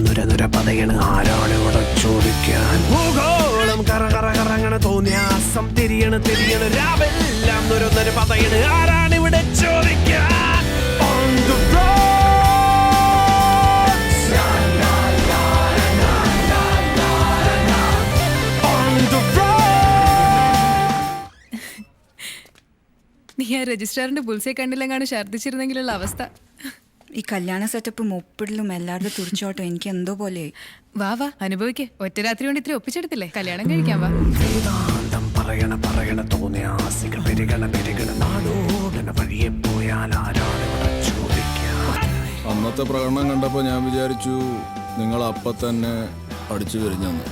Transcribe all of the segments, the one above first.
നുര നുര പതയണ ആരാണ് ഇവിടെ ചോദിക്കാൻ ഭൂഗോളം കറ കറ കറങ്ങണ തോന്നിയാസം തിരിയണ തിരിയണ രാവെല്ലാം നുര നുര പതയണ ആരാണ് ഇവിടെ ചോദിക്കാൻ On the. On the road. നീ ആ രജിസ്ട്രാറിന്റെ പുൽസെ കണ്ടില്ലെങ്ങാണ് ഛർദ്ദിച്ചിരുന്നെങ്കിലുള്ള അവസ്ഥ ഈ കല്യാണ സെറ്റപ്പ് മുപ്പിടലും എല്ലാവരുടെ തുറിച്ചോട്ടും എനിക്ക് എന്തോ പോലെ വാ വാ അനുഭവിക്ക്. ഒറ്റ രാത്രി കൊണ്ട് ഇത്ര ഒപ്പിച്ചെടുത്തില്ലേ? കല്യാണം കഴിക്കാൻ വാ. വേദാന്തം പറയണ പറയണ തോന്നിയാസികൾ പെരുകണ പെരുകണ നാടോടന വഴിയെ പോയാൽ ആരാണ് ഇവിടെ ചോദിക്കാൻ അന്നത്തെ പ്രകടനം കണ്ടപ്പോൾ ഞാൻ വിചാരിച്ചു നിങ്ങൾ അപ്പ തന്നെ അടിച്ചു കഴിഞ്ഞെന്ന്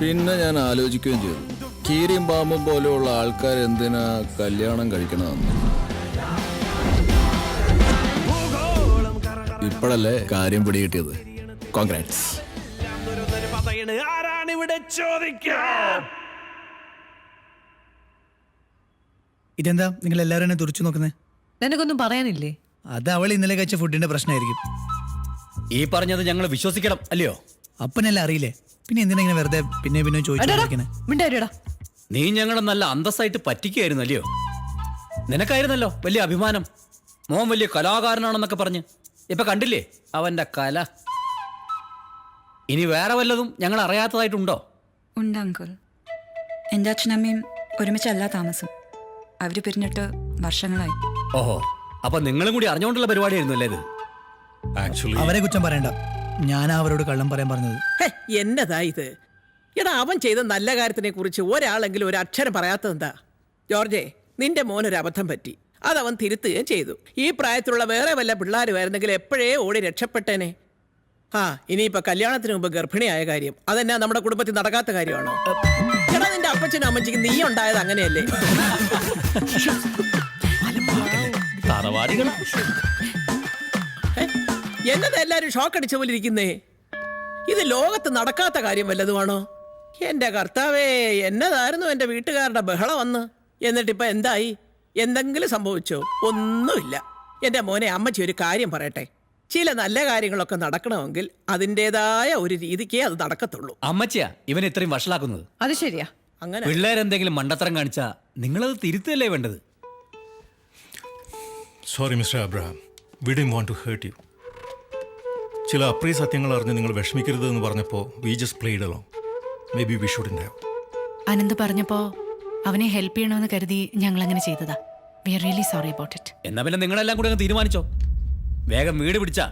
പിന്നെ ഞാൻ ആലോചിക്കുകയും ചെയ്തു. കീരിയും പാമ്പും പോലെയുള്ള ആൾക്കാർ എന്തിനാ കല്യാണം കഴിക്കണമെന്ന് ഇപ്പോഴല്ലേ കാര്യം പിടികിട്ടിയത്? കോൺഗ്രാറ്റ്സ് ആരാണ് ഇവിടെ ചോദിക്കാം? ഇതെന്താ നിങ്ങൾ എല്ലാവരും എന്നെ തുറച്ചു നോക്കുന്നത് നിനക്കൊന്നും പറയാനില്ലേ? അത് അവൾ ഇന്നലെ കഴിച്ച ഫുഡിന്റെ പ്രശ്നമായിരിക്കും. ഈ പറഞ്ഞത് ഞങ്ങൾ വിശ്വസിക്കണം അല്ലയോ? അപ്പനല്ല അറിയില്ലേ? പിന്നെ എന്തിനാ ഇങ്ങനെ വെറുതെ പിന്നെ പിന്നെ ചോദിച്ചു നീ ഞങ്ങളെ നല്ല അന്തസ്സായിട്ട് പറ്റിക്കായിരുന്നു അല്ലയോ നിനക്കായിരുന്നല്ലോ വലിയ അഭിമാനം. മോൻ വലിയ കലാകാരനാണെന്നൊക്കെ പറഞ്ഞ്. ഇപ്പൊ കണ്ടില്ലേ? അവന്റെ കല. ഇനി വേറെ വല്ലതും ഞങ്ങൾ അറിയാത്തതായിട്ടുണ്ടോ? ഉണ്ട് അങ്കിൾ. എന്റെ അച്ഛനമ്മയും ഒരുമിച്ചല്ല താമസം. അവർ പിരിഞ്ഞിട്ട് വർഷങ്ങളായി. ഓഹോ അപ്പൊ നിങ്ങളും കൂടി അറിഞ്ഞുകൊണ്ടുള്ള പരിപാടിയായിരുന്നു അല്ലേ ഇത്? ആക്ച്വലി അവരെ കുറ്റം പറയണ്ട. ഞാൻ അവരോട് കള്ളം പറയാൻ പറഞ്ഞത്. ഹേ, എന്നതാ ഇത്? എടാ അവൻ ചെയ്ത നല്ല കാര്യത്തിനെ കുറിച്ച് ഒരാളെങ്കിലും ഒരു അക്ഷരം പറയാത്തതെന്താ? ജോർജെ നിന്റെ മോനൊരു അബദ്ധം പറ്റി. അതവൻ തിരുത്തുകയും ചെയ്തു. ഈ പ്രായത്തിലുള്ള വേറെ വല്ല പിള്ളേരുമായിരുന്നെങ്കിൽ എപ്പോഴേ ഓടി രക്ഷപ്പെട്ടേനെ? ആ ഇനിയിപ്പോ കല്യാണത്തിന് മുമ്പ് ഗർഭിണിയായ കാര്യം. അതെന്നാ നമ്മുടെ കുടുംബത്തിൽ നടക്കാത്ത കാര്യമാണോ? എടാ നിന്റെ അപ്പച്ചനും അമ്മച്ചിക്ക് നീ ഉണ്ടായത് അങ്ങനെയല്ലേ? തറവാടികൾ എന്നതാ എല്ലാരും ഷോക്ക് അടിച്ച പോലെ ഇരിക്കുന്നേ? ഇത് ലോകത്ത് നടക്കാത്ത കാര്യം വല്ലതുമാണോ? എന്റെ കർത്താവേ എന്നതായിരുന്നു എന്റെ വീട്ടുകാരുടെ ബഹളം വന്ന് എന്നിട്ടിപ്പോൾ എന്തായി? എന്തെങ്കിലും സംഭവിച്ചോ? ഒന്നുമില്ല. എന്റെ മോനെ അമ്മച്ചി ഒരു കാര്യം പറയട്ടെ. ചില നല്ല കാര്യങ്ങളൊക്കെ നടക്കണമെങ്കിൽ അതിന്റെതായ ഒരു രീതിക്കേ അത് നടക്കത്തുള്ളൂ. അമ്മച്ചിയാ ഇവൻ ഇത്രയും വഷളാക്കുന്നത്. അത് ശരിയാ. അങ്ങനെ. പിള്ളേരെന്തെങ്കിലും മണ്ടത്തരം കാണിച്ചാ നിങ്ങളത് തിരുത്തല്ലേ വേണ്ടത്? സോറി മിസ്റ്റർ അബ്രഹാം വി ഡി വാണ്ട് ടു ഹേർട്ട് യു ചില അപ്രിയ സത്യങ്ങൾ അറിഞ്ഞ് നിങ്ങൾ വിഷമിക്കരുത് എന്ന് പറഞ്ഞപ്പോൾ we just played along may be we should have Ananth പറഞ്ഞപ്പോ അവനെ ഹെൽപ്പ് ചെയ്യണമെന്ന് കരുതി ഞങ്ങൾ അങ്ങനെ ചെയ്തതാ. We are really sorry about it എന്നാ പിന്നെ നിങ്ങളെല്ലാം കൂടെ അങ്ങ് തീരുമാനിച്ചോ? വേഗം വീട് പിടിച്ചാ.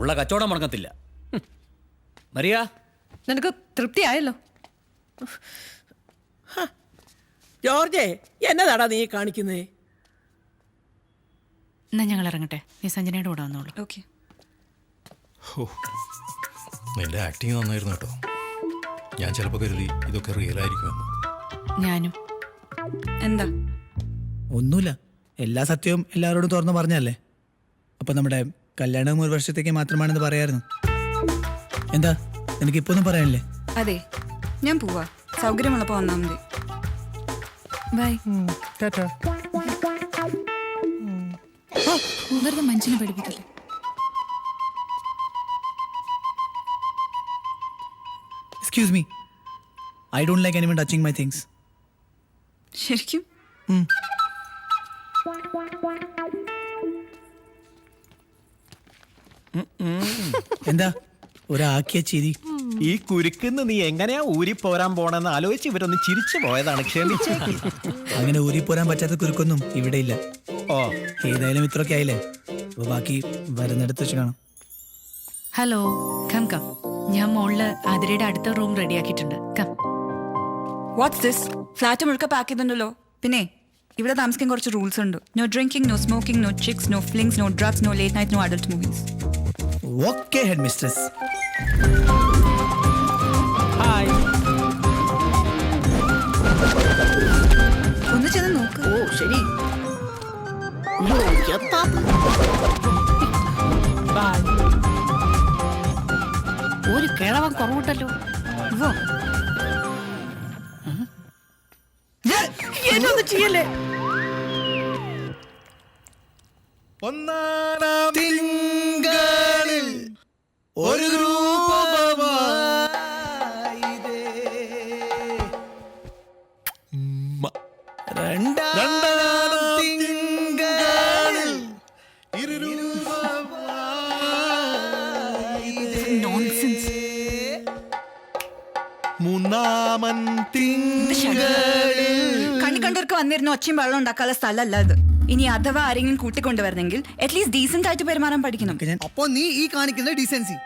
ഉള്ള കച്ചവടം മുടങ്ങത്തില്ല. മറിയ നിനക്ക് തൃപ്തിയായല്ലോ ജോർജെ എന്നതാടാ നീ കാണിക്കുന്നേ? എന്നാ ഞങ്ങൾ ഇറങ്ങട്ടെ. നീ സഞ്ജനയുടെ കൂടെ വന്നോളൂ. ഓക്കെ നിന്റെ ആക്ടിങ് നന്നായിരുന്നു കേട്ടോ. ഞാൻ ചിലപ്പോൾ കരുതി ഇതൊക്കെ റിയൽ ആയിരിക്കുമെന്ന്. ഞാനും. എന്താ? ഒന്നുമില്ല. എല്ലാ സത്യവും എല്ലാവരോടും തുറന്നു പറഞ്ഞല്ലേ അപ്പൊ നമ്മുടെ കല്യാണം ഒരു വർഷത്തേക്ക് മാത്രമാണെന്ന് പറയായിരുന്നു. എന്താ? എനിക്ക് ഇപ്പൊ ഒന്നും പറയാനില്ലേ? അതെ. ഞാൻ പോവാ. സൗകര്യമുള്ളപ്പോ വന്നാ മതി. ബൈ. വെറുതെ മനുഷ്യനെ പഠിപ്പിക്കില്ലേ excuse me I don't like anyone touching my things ശരിക്കും എന്താ? ഒരാക്കിയ ചിരി. ഈ കുരുക്കുന്ന് നീ എങ്ങനെയാ ഊരി പോരാൻ പോണെന്ന് ആലോചിച്ച് ഇവരൊന്ന് ചിരിച്ചു പോയതാണ് ക്ഷമിച്ചേ. അങ്ങനെ ഊരി പോരാൻ പറ്റാത്ത കുരുക്കൊന്നും ഇവിടെ ഇല്ല. ഓ. ഏതായാലും ഇത്രയൊക്കെ ആയില്ലേ? അപ്പൊ ബാക്കി വരുന്നിടത്ത് വെച്ച് കാണാം. ഹലോ കം കം ഞാൻ മോളിൽ ആതിരയുടെ അടുത്ത റൂം റെഡിയാക്കിയിട്ടുണ്ട്. കം വാട്ട്സ് ദിസ് ഫ്ലാറ്റ് മുഴുക്ക പാക്ക് ചെയ്തിട്ടുണ്ടല്ലോ. പിന്നെ ഇവിടെ താമസിക്കാൻ കുറച്ച് റൂൾസ് ഉണ്ട്. No drinking no smoking no chicks no flings no drugs no late night no adult movies okay headmistress ഒന്ന് ചെന്ന് നോക്ക്. ഓ ശരി. ഒരു കിഴവൻ കുറവുണ്ടല്ലോ. വോ. എന്നൊന്നും ഒന്നാണ് ഒരു രൂപമായിതേ. മൂന്നാമൻ തിങ്കളിൽ കണ്ണി കണ്ടവർക്ക് വന്നിരുന്ന ഒച്ചയും വെള്ളം ഉണ്ടാക്കാനുള്ള സ്ഥലമല്ല ഇത് ഇനി അഥവാ ആരെങ്കിലും കൂട്ടിക്കൊണ്ടുവരണമെങ്കിൽ അറ്റ്ലീസ്റ്റ് ഡീസെന്റ് ആയിട്ട് പെരുമാറാൻ പഠിക്കണം. അപ്പൊ നീ ഈ കാണിക്കുന്ന ഡീസൻസി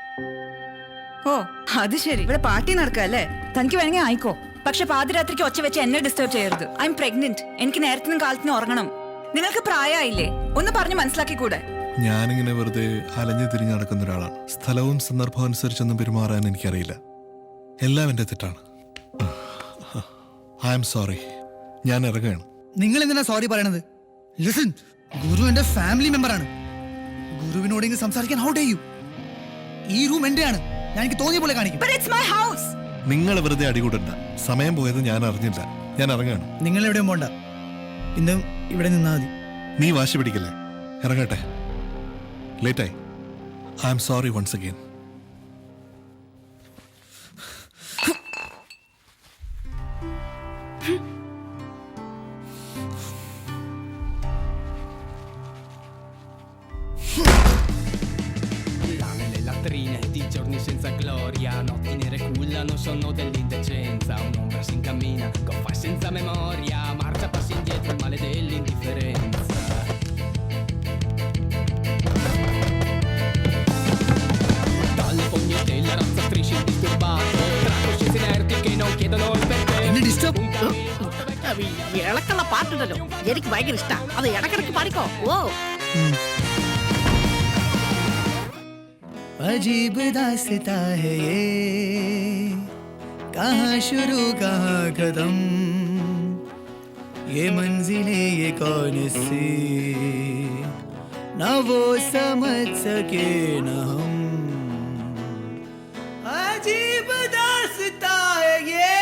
ഓ അത് ശരി. ഇവിടെ പാർട്ടി നടക്കല്ലേ? തനിക്ക് വേണമെങ്കിൽ ആയിക്കോ. പക്ഷെ പാതിരാത്രിക്ക് ഒച്ച വെച്ച് എന്നെ ഡിസ്റ്റർബ് ചെയ്യരുത്. ഐ എം പ്രഗ്നന്റ് എനിക്ക് നേരത്തിനും കാലത്തിനും ഉറങ്ങണം. നിങ്ങൾക്ക് പ്രായമായില്ലേ? ഒന്ന് പറഞ്ഞ് മനസ്സിലാക്കിക്കൂടെ? ഞാനിങ്ങനെ വെറുതെ അലഞ്ഞു തിരിഞ്ഞു നടക്കുന്ന ഒരാളാണ്. സ്ഥലവും സന്ദർഭവും അനുസരിച്ചൊന്നും പെരുമാറാൻ എനിക്കറിയില്ല. എല്ലാം എന്റെ തെറ്റാണ്. I'm sorry. ഞാൻ ഇറങ്ങുകയാണ്. നിങ്ങൾ എന്തിനാ സോറി പറയണത്? ലിസൺ ഗുരു എന്റെ ഫാമിലി മെമ്പറാണ്. ഗുരുവിനോടെങ്കിലും സംസാരിക്കാൻ ഹൗ ഡേ യു ഈ റൂം എന്റെയാണ്. ഞാൻ എനിക്ക് തോന്നിയ പോലെ കാണിക്കും. But it's my house. നിങ്ങൾ വെറുതെ അടികൂടണ്ട. സമയം പോയത് ഞാൻ അറിഞ്ഞില്ല. ഞാൻ ഇറങ്ങുകയാണ്. നിങ്ങൾ എവിടെയും പോണ്ട. ഇന്നും ഇവിടെ നിന്നാ മതി. നീ വാശി പിടിക്കല്ലേ? ഇറങ്ങട്ടെ. ലേറ്റായി I'm sorry once again giorni senza gloria. Notti nere culla, non sono dell'indecenza. Un'ombra si incammina, goffa e senza memoria. Marcia passi indietro, il male dell'indifferenza. Dalle fogne della razza strisci disturbato Tra coscienze inerti che non chiedono il perché. Mi disturbo இழக்கெல்லாம் பாட்டுடணும் எனக்கு பயங்கர இஷ்டம் அதை இடக்கிறதுக்கு பாடிக்கோ ஓ अजीब दास्ता है ये। कहाँ शुरू कहाँ खत्म? ये मंजिलें ये कौन सी? ना वो समझ सके ना हम। अजीब दास्ता है ये।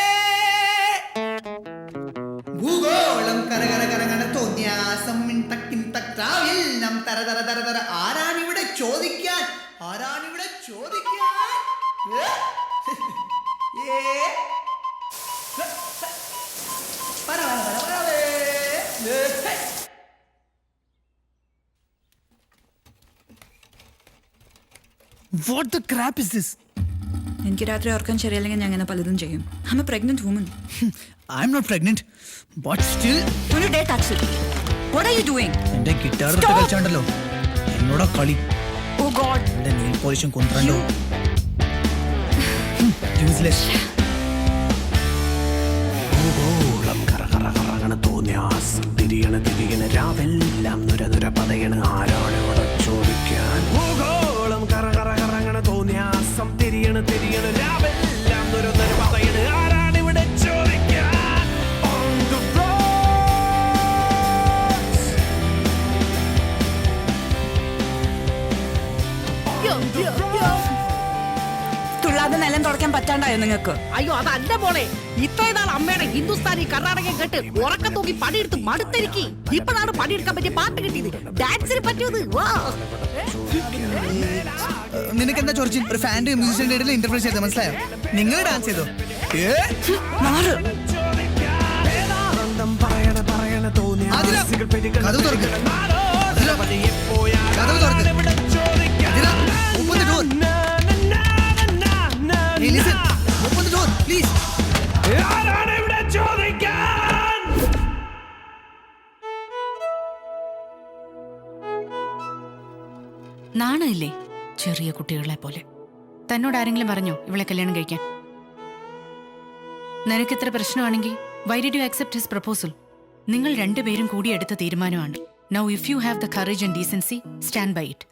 பூகோளம் கரகர கரகர தோன்யாசம் டக்கின் தக்ராவில் நம் தர தர தர தர ஆராணி விட சோதிக்கான் ആരാണിവിടെ ചോദിക്കാൻ ഏ? ഏ? പറ, പറ, പറ? What the crap is this? എനിക്ക് രാത്രി ഓർക്കാൻ ശരിയല്ലെങ്കിൽ ഞാൻ അങ്ങനെ പലതും ചെയ്യും I a pregnant woman I'm not pregnant but still ഒരു day touch what are you doing എന്റെ ഗിറ്റാർ! കളിച്ചാണ്ടല്ലോ എന്നോടാ കളി ഗോഡ് എന്റെ നെയിൽ പോളിഷും കൊണ്ടുവരണ്ടോ യൂസ്ലെസ് കറങ്ങണ തിരിയണ തിരിയണ രാവെല്ലാം നുര നുര പതയണ ആരാണ് ഇവിടെ പറ്റാണ്ടായോ നിങ്ങൾക്ക്? അയ്യോ അതല്ല മോളെ. ഇത്രയും നാൾ അമ്മയുടെ ഹിന്ദുസ്ഥാനി കർണാടകം കേട്ട് ഉറക്ക തൂക്കി പണിയെടുത്ത് മടുത്തിരിക്കി. ഇപ്പോഴാണ് പണിയെടുക്കാൻ പറ്റിയ പാട്ട് കിട്ടിയത്. ഡാൻസിന് പറ്റിയത്. വാ. നിനക്ക് എന്താ ചൊറിച്ചിൽ ഒരു ഫാന്റെ മ്യൂസിഷ്യന്റെ ഇടയിൽ ഇന്റർപ്രറ്റ് ചെയ്തത് മനസ്സിലായോ? നിങ്ങൾ ഡാൻസ് ചെയ്തോ? കഥ മാറ്. കഥ പറയണ ആരാണ് ഇവിടെ ചോദിക്കാൻ? നാണമില്ലേ ചെറിയ കുട്ടികളെ പോലെ? തന്നോട് ആരെങ്കിലും പറഞ്ഞോ ഇവളെ കല്യാണം കഴിക്കാൻ? നിനക്ക് ഇത്ര പ്രശ്നമാണെങ്കിൽ why did you accept his proposal നിങ്ങൾ രണ്ടുപേരും കൂടി എടുത്ത തീരുമാനമാണ്. Now if you have the courage and decency stand by it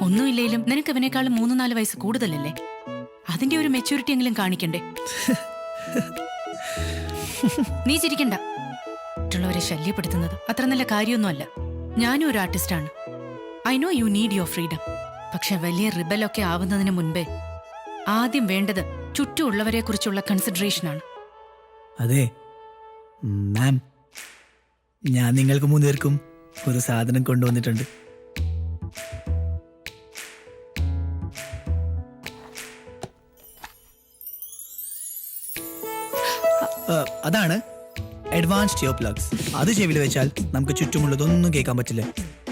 ഒന്നുമില്ലെങ്കിലും നിനക്ക് ഇവനേക്കാളും മൂന്ന് നാല് വയസ്സ് കൂടുതലല്ലേ? അതിന്റെ ഒരു മെച്യൂരിറ്റി എങ്കിലും കാണിക്കണ്ടേ? നീ ചിരിക്കണ്ട. മറ്റുള്ളവരെ ശല്യപ്പെടുത്തുന്നത് അത്ര നല്ല കാര്യമൊന്നുമല്ല. ഞാനും ഒരു ആർട്ടിസ്റ്റാണ് I know you need your freedom പക്ഷെ വലിയ റിബലൊക്കെ ആവുന്നതിന് മുൻപേ ആദ്യം വേണ്ടത് ചുറ്റുമുള്ളവരെ കുറിച്ചുള്ള കൺസിഡറേഷനാണ് അതെ. മാം ഞാൻ നിങ്ങൾക്ക് മൂന്നുപേർക്കും ഒരു സാധനം കൊണ്ടുവന്നിട്ടുണ്ട്. അതാണ് അഡ്വാൻസ്ഡ് ഇയർ പ്ലഗ്സ് അത് ചെവിയിൽ വെച്ചാൽ നമുക്ക് ചുറ്റുമുള്ളതൊന്നും കേൾക്കാൻ പറ്റില്ല.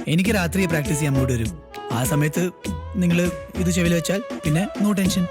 എനിക്ക് രാത്രി പ്രാക്ടീസ് ചെയ്യാൻ മൂടി വരും. ആ സമയത്ത് നിങ്ങൾ ഇത് ചെവിയിൽ വെച്ചാൽ പിന്നെ നോ ടെൻഷൻ